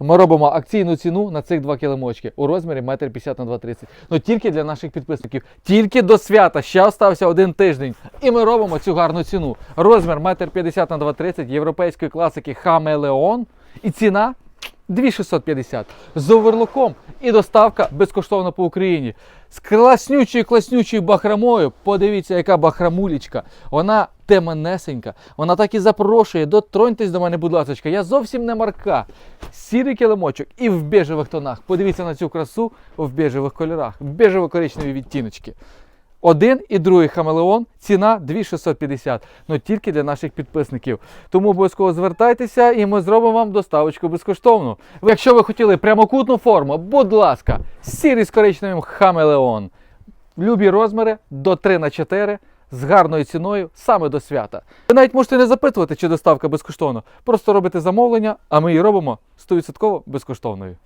ми робимо акційну ціну на цих два килимочки у розмірі 1,50 на 2,30. Ну тільки для наших підписників. Тільки до свята. Ще остався один тиждень. І ми робимо цю гарну ціну. Розмір 1,50 на 2,30 європейської класики Хамелеон. І ціна 2650 з оверлоком і доставка безкоштовно по Україні. З класнючою класнючою бахрамою. Подивіться, яка бахрамулічка. Вона теманесенька. Вона так і запрошує. Дотроньтесь до мене, будь ласка. Я зовсім не марка. Сірий килимочок і в бежевих тонах. Подивіться на цю красу в бежевих кольорах. Бежево-коричневі відтіночки. Один і другий хамелеон, ціна 2650, ну тільки для наших підписників. Тому обов'язково звертайтеся і ми зробимо вам доставочку безкоштовно. Якщо ви хотіли прямокутну форму, будь ласка, сірий з коричневим хамелеон. Любі розміри до 3 на 4 з гарною ціною саме до свята. Ви навіть можете не запитувати, чи доставка безкоштовна. Просто робите замовлення, а ми її робимо 100% безкоштовною.